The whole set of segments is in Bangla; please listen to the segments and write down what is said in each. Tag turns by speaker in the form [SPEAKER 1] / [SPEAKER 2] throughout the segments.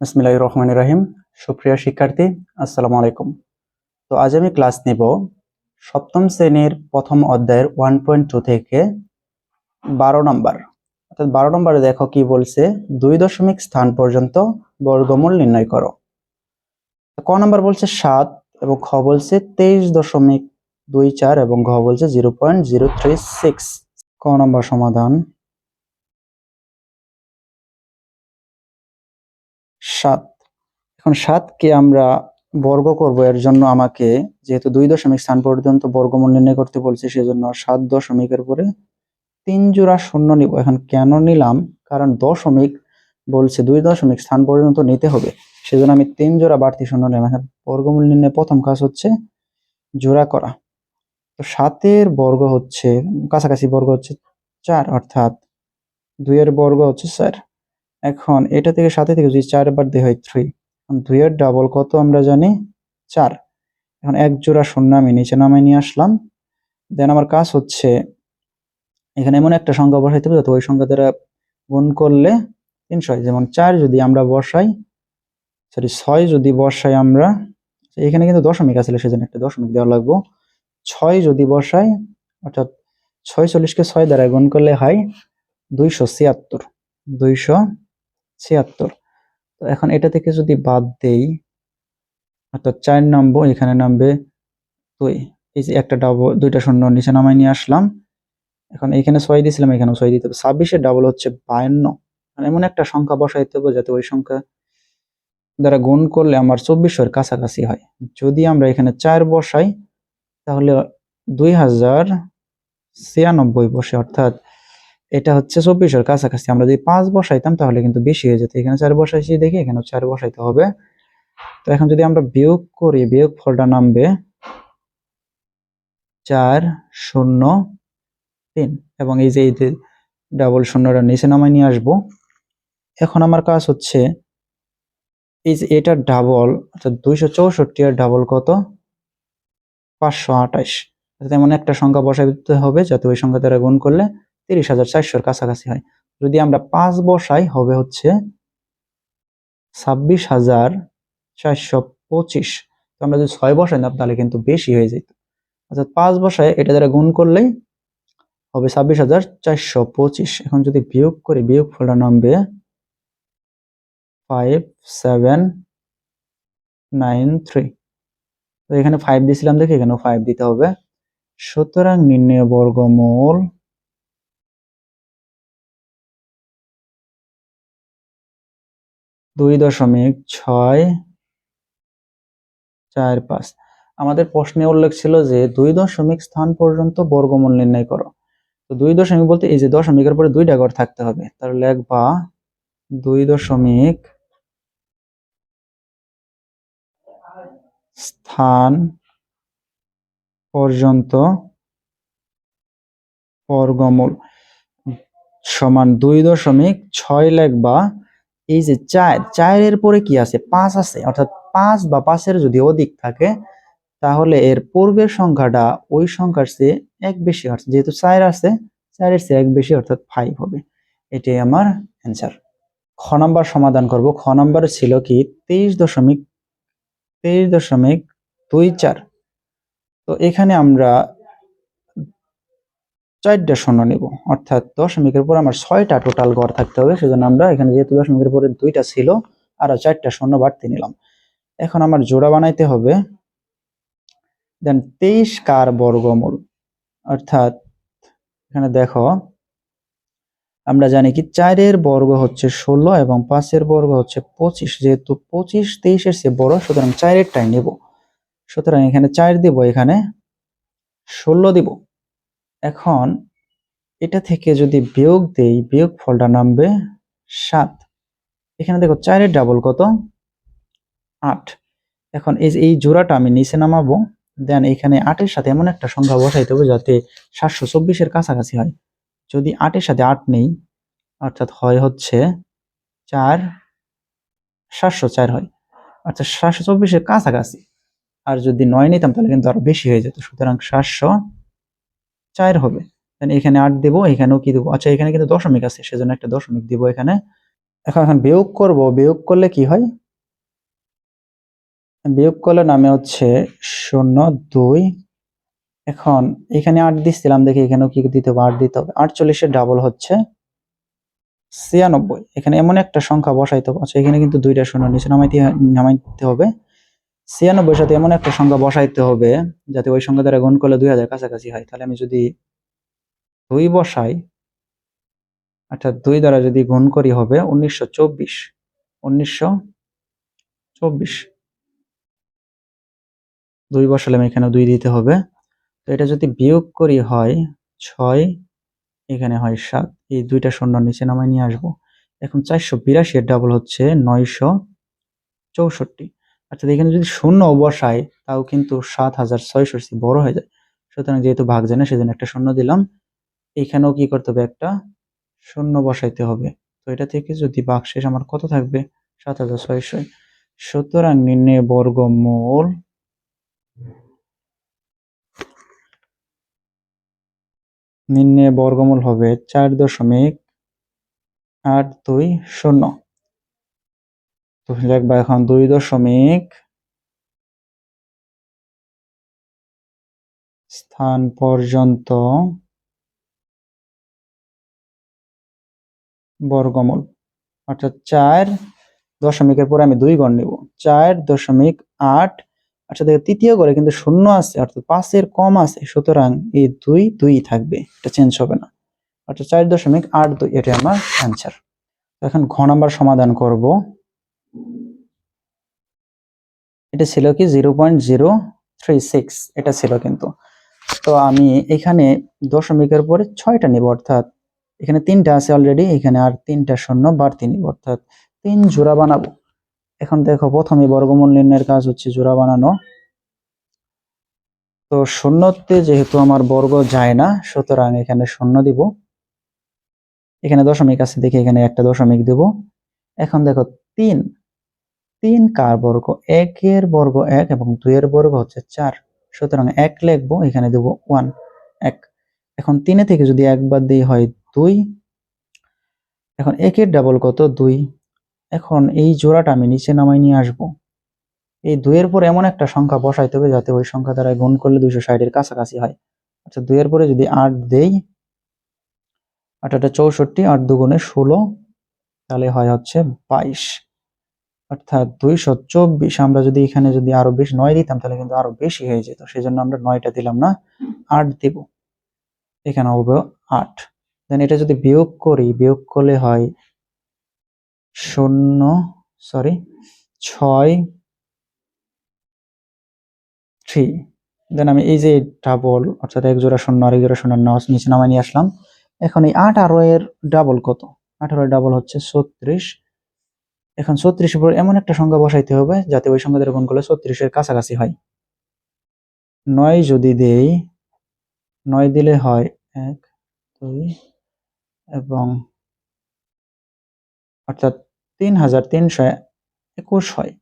[SPEAKER 1] বিসমিল্লাহ রহমান রাহিম। সুপ্রিয় শিক্ষার্থী, আসসালামু আলাইকুম। তো আজ আমি ক্লাস নেব সপ্তম শ্রেণির প্রথম অধ্যায়ের ওয়ান পয়েন্ট টু থেকে বারো নম্বর। অর্থাৎ বারো নম্বরে দেখো কি বলছে, দুই দশমিক স্থান পর্যন্ত বর্গমূল নির্ণয় করো। ক নম্বর বলছে সাত এবং খ বলছে তেইশ দশমিক দুই চার এবং ঘ বলছে zero point zero three six. ক নম্বর সমাধান। সাত। এখন সাতকে আমরা বর্গ করব, এর জন্য আমাকে যেহেতু দুই দশমিক স্থান পর্যন্ত বর্গমূল নির্ণয় করতে বলছে, সেজন্য সাত দশমিকের পরে তিন জোড়া শূন্য নিব। এখন কেন নিলাম? কারণ দশমিক বলছে দুই দশমিক স্থান পর্যন্ত নিতে হবে, সেজন্য আমি তিন জোড়া বাড়তি শূন্য নিলাম। এখন বর্গমূল নির্ণয় প্রথম কাজ হচ্ছে জোড়া করা। তো সাতের বর্গ হচ্ছে, কাছাকাছি বর্গ হচ্ছে চার, অর্থাৎ দুইয়ের বর্গ হচ্ছে চার। এখন এটা থেকে সাথে থেকে যদি চার বার দিয়ে হয় থ্রি দুইয়ের ডাবল কত আমরা জানি? চার। এখন এক জোড়া শূন্য আমি নিচে নামাই নিয়ে আসলাম। দেন আমার কাজ হচ্ছে, এখানে এমন একটা সংখ্যা বসাইতে হবে যাতে ওই সংখ্যা দ্বারা গুণ করলে তিনশো হয় যেমন চার যদি আমরা বসাই সরি ছয় যদি বসাই আমরা, এখানে কিন্তু দশমিক আসলে সেজন্য একটা দশমিক দেওয়া লাগবো। ছয় যদি বসাই, অর্থাৎ ছয় চল্লিশকে ছয় দ্বারা গুণ করলে হয় দুইশো ছিয়াত্তর, দুইশো ছিয়াত্তর। তো এখন এটা থেকে যদি বাদ দেই, অর্থাৎ চার নামবো এখানে নামবে দুই। এই যে একটা ডাবল দুইটা শূন্য নিচে নামাই নিয়ে আসলাম। এখন এখানে ছয় দিয়েছিলাম, এখানেও ছয় দিতে হবে। ছাব্বিশের ডাবল হচ্ছে বায়ান্ন। মানে এমন একটা সংখ্যা বসাইতে হবে যাতে ওই সংখ্যা দ্বারা গুণ করলে আমার চব্বিশের কাছাকাছি হয়। যদি আমরা এখানে চার বসাই, তাহলে দুই হাজার ছিয়ানব্বই বসে, অর্থাৎ এটা হচ্ছে চব্বিশের কাছাকাছি। আমরা যদি পাঁচ বসাইতাম, তাহলে কিন্তু বেশি হয়ে যেত। এখানে চার বসাইছি দেখি এখানে চার বসাইতে হবে। তো এখন যদি আমরা বিয়োগ করি বিয়োগ ফলটা নামবে চার শূন্য তিন। এবং এই যে এই ডাবল শূন্যটা নিচে নামাই নিয়ে আসব। এখন আমার কাজ হচ্ছে, এই যে এটা ডাবল অর্থাৎ দুইশো চৌষট্টি আর ডাবল কত? পাঁচশো আঠাশ। তেমন একটা সংখ্যা বসাই দিতে হবে, যাতে ওই সংখ্যা দ্বারা গুণ করলে তিরিশ হাজার চারশোর কাছাকাছি হয়। যদি আমরা পাঁচ বসাই, হবে হচ্ছে ছাব্বিশ হাজার চারশো পঁচিশ। তো আমরা যদি ছয় বসাই না তাহলে কিন্তু বেশি হয়ে যেত। অর্থাৎ পাঁচ বসায় এটা দ্বারা গুণ করলেই হবে ছাব্বিশ হাজার চারশো পঁচিশ। এখন যদি বিয়োগ করি বিয়োগ ফলটা নামবে ফাইভ সেভেন নাইন থ্রি। তো এখানে ফাইভ দিয়েছিলাম দেখে, এখানেও ফাইভ দিতে হবে। সুতরাং নির্ণয় বর্গমূল দুই দশমিক ছয় চার পাঁচ। আমাদের প্রশ্নে উল্লেখ ছিল যে দুই দশমিক স্থান পর্যন্ত বর্গমূল নির্ণয় করো। তো দুই দশমিক বলতে এই যে দশমিকের পরে দুইটা ঘর থাকতে হবে, তাহলে লেখবা দুই দশমিক স্থান পর্যন্ত বর্গমূল সমান দুই দশমিক ছয় লেখবা এই যে চার, চারের পরে কি আছে? পাঁচ আছে। অর্থাৎ পাঁচ বা পাঁচের যদি অধিক থাকে, তাহলে এর পূর্বের সংখ্যাটা ওই সংখ্যার চেয়ে এক বেশি আছে যেহেতু চার আছে, চারের চেয়ে এক বেশি, অর্থাৎ ফাইভ হবে। এটাই আমার অ্যান্সার খ নাম্বার সমাধান করব। খ নাম্বারে ছিল কি? তেইশ দশমিক তেইশ দশমিক দুই চার। তো এখানে আমরা চারটা শূন্য নিব। অর্থাৎ দশমিকের পর আমার ছয়টা টোটাল ঘর থাকতে হবে, সেজন্য আমরা এখানে যেহেতু দশমিকের পরে দুইটা ছিল, আরও চারটা শূন্য বাড়তি নিলাম। এখন আমার জোড়া বানাইতে হবে। দেন তেইশ কার বর্গমূল। অর্থাৎ এখানে দেখো, আমরা জানি কি চারের বর্গ হচ্ছে ষোলো এবং পাঁচের বর্গ হচ্ছে পঁচিশ। যেহেতু পঁচিশ তেইশের চেয়ে বড়, সুতরাং চারেরটাই নেব। সুতরাং এখানে চার দিব, এখানে ষোলো দিব। এখন এটা থেকে যদি বিয়োগ দেই বিয়োগ ফলটা নামবে সাত। এখানে দেখো চারের ডাবল কত? আট। এখন এই এই জোড়াটা আমি নিচে নামাবো দেন এখানে আটের সাথে এমন একটা সংখ্যা বসাইতে হবে যাতে সাতশো চব্বিশের কাছাকাছি হয়। যদি আটের সাথে আট নেই, অর্থাৎ হয় হচ্ছে চার, সাতশো চার হয়। অর্থাৎ সাতশো চব্বিশের কাছাকাছি। আর যদি নয় নিতাম তাহলে কিন্তু আরও বেশি হয়ে যেত। সুতরাং সাতশো চার হবে। এখানে আট দেবো, এখানেও কি দেবো? আচ্ছা এখানে কিন্তু দশমিক আছে, সেজন্য একটা দশমিক দিব এখানে। এখন এখন বিয়োগ করব, বিয়োগ করলে কি হয়? বিয়োগ করলে নামে হচ্ছে শূন্য, দুই। এখন এখানে আট দিচ্ছিলাম দেখি এখানেও কি দিতে হবে? আট দিতে হবে। আটচল্লিশের ডাবল হচ্ছে ছিয়ানব্বই। এখানে এমন একটা সংখ্যা বসাইতে হবে। আচ্ছা এখানে কিন্তু দুইটা শূন্য নিচে নামাইতে নামাইতে হবে। ছিয়ানব্বই সাথে এমন একটা সংখ্যা বসাইতে হবে, যাতে ওই সংখ্যা দ্বারা গুণ করলে দুই হাজার কাছাকাছি হয়। তাহলে আমি যদি দুই বসাই, অর্থাৎ দুই দ্বারা যদি গুণ করি হবে উনিশশো চব্বিশ উনিশশো চব্বিশ। দুই বসালে আমি এখানে দুই দিতে হবে। তো এটা যদি বিয়োগ করি হয় ছয়, এখানে হয় সাত, এই দুইটা শূন্য নিচে নামায় নিয়ে আসব। এখন চারশো বিরাশি এর ডাবল হচ্ছে নয়শো চৌষট্টি। অর্থাৎ এখানে যদি শূন্য বসাই, তাও কিন্তু সাত হাজার ছয়শো বড় হয়ে যায়। সুতরাং যেহেতু ভাগ জানে, সেজন্য একটা শূন্য দিলাম। এখানেও কি করতে হবে একটা? শূন্য বসাইতে হবে। তো এটা থেকে যদি ভাগ শেষ আমার কত থাকবে? সাত হাজার ছয়শো। সুতরাং নির্ণয় বর্গমূল নিম্নে বর্গমূল হবে চার দশমিক আট দুই শূন্য। তো লিখবা এখন দুই দশমিক স্থান পর্যন্ত বর্গমূল। অর্থাৎ চার দশমিকের পরে আমি দুই গণ নিব। চার দশমিক আট। আচ্ছা দেখো, তৃতীয় ঘরে কিন্তু শূন্য আছে, অর্থাৎ পাঁচের কম আছে, সুতরাং এই দুই দুই থাকবে, এটা চেঞ্জ হবে না। অর্থাৎ চার দশমিক আট দুই এটা আমার অ্যান্সার এখন ঘ নাম্বার সমাধান করব। এটা ছিল কি zero point zero three six এটা ছিল কিন্তু। তো আমি এখানে দশমিকের পরে ছয়টা নিব, অর্থাৎ এখানে তিনটা আছে অলরেডি এখানে আর তিনটা শূন্য বাড়তি নিব, অর্থাৎ তিন জোড়া বানাবো। এখন দেখো, প্রথমে বর্গমূল নির্ণয়ের কাজ হচ্ছে জোড়া বানানো। তো শূন্যতে যেহেতু আমার বর্গ যায় না, সুতরাং এখানে শূন্য দিব। এখানে দশমিক আছে, দেখি এখানে একটা দশমিক দেব। এখন দেখো, তিন তিন কার বর্গ? একের বর্গ এক এবং দুইয়ের বর্গ হচ্ছে চার। সুতরাং এক লিখব, এখানে দেব ওয়ান এক। এখন তিনে থেকে যদি একবার দিই হয় দুই, এখন একের ডাবল কত? দুই। এখন এই জোড়াটা আমি নিচে নামাই নিয়ে আসব। এই দুইয়ের পরে এমন একটা সংখ্যা বসাইতে হবে যাতে ওই সংখ্যা দ্বারা গুণ করলে দুইশো ষাটের কাছাকাছি হয়। আচ্ছা দুইয়ের পরে যদি আট দেই আটটা চৌষট্টি, আট দুগুণে ষোলো, তাহলে হয় হচ্ছে বাইশ। অর্থাৎ দুইশো চব্বিশ আমরা যদি এখানে যদি আরও বেশি নয় দিতাম, তাহলে কিন্তু আরও বেশি হয়ে যেত। সেই জন্য আমরা নয়টা দিলাম না, আট দিব। এখানে হবে আট। দেন এটা যদি বিয়োগ করি, বিয়োগ করলে হয় শূন্য সরি ছয় থ্রি দেন আমি এই যে ডাবল অর্থাৎ এক জোড়া শূন্য আর এক জোড়া শূন্য নয় নিচে নামায় নিয়ে আসলাম। এখন এই আঠারো এর ডাবল কত? আঠারো ডাবল হচ্ছে ছত্রিশ। এখন ছত্রিশের পর এমন একটা সংখ্যা বসাইতে হবে যাতে ওই সংখ্যা গুণ করলে ছত্রিশের কাছাকাছি হয়। নয় যদি দেই, নয় দিলে হয় এক, দুই, এবং অর্থাৎ তিন হাজার তিনশো একুশ হয়।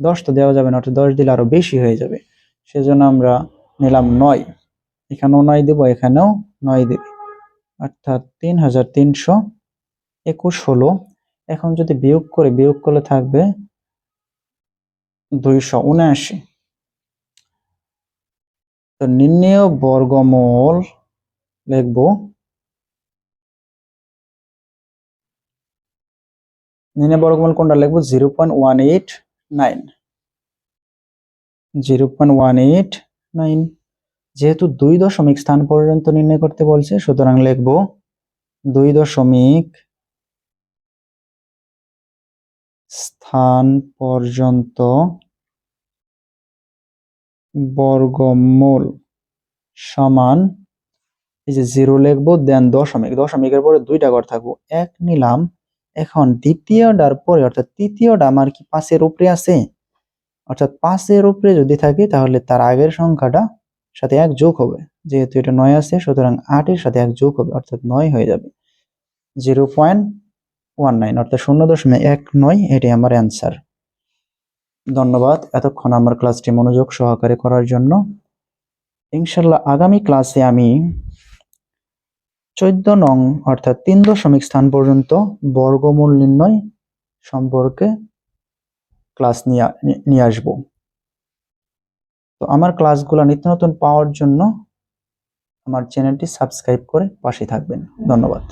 [SPEAKER 1] দশ তো দেওয়া যাবে না, অর্থাৎ দশ দিলে আরও বেশি হয়ে যাবে। সেজন্য আমরা নিলাম নয়। এখানেও নয় দেব, এখানেও নয় দেবে। অর্থাৎ তিন হাজার তিনশো একুশ হলো এখন যদি বিয়োগ করে, বিয়োগ করলে থাকবে দুইশো উনআশি। তো নির্ণেয় বর্গমূল লিখব নির্ণয় বর্গমূল কোনটা লিখব? Zero point one eight nine. Zero point one eight nine. যেহেতু দুই দশমিক স্থান পর্যন্ত নির্ণয় করতে বলছে, সুতরাং লিখব দুই দশমিক স্থান পর্যন্ত বর্গমূল সমান, এই যে জিরো লিখব দেন দশমিক। দশমিকের পরে দুইটা ঘর থাকব। এক নিলাম। এখন দ্বিতীয়টার পরে, অর্থাৎ তৃতীয়টা আমার কি পাঁচের উপরে আছে? অর্থাৎ পাঁচের উপরে যদি থাকে, তাহলে তার আগের সংখ্যাটা সাথে এক যোগ হবে। যেহেতু এটা নয় আছে, সুতরাং আটের সাথে এক যোগ হবে, অর্থাৎ নয় হয়ে যাবে। জিরো পয়েন্ট ওয়ান নাইন অর্থাৎ শূন্য দশমিক এক নয়, এটি আমার অ্যান্সার ধন্যবাদ এতক্ষণ আমার ক্লাসটি মনোযোগ সহকারে করার জন্য। ইনশাল্লাহ আগামী ক্লাসে আমি চোদ্দ নং অর্থাৎ তিন দশমিক স্থান পর্যন্ত বর্গমূল নির্ণয় সম্পর্কে ক্লাস নিয়ে নিয়ে আসব। তো আমার ক্লাসগুলো নিত্য নতুন পাওয়ার জন্য আমার চ্যানেলটি সাবস্ক্রাইব করে পাশে থাকবেন। ধন্যবাদ।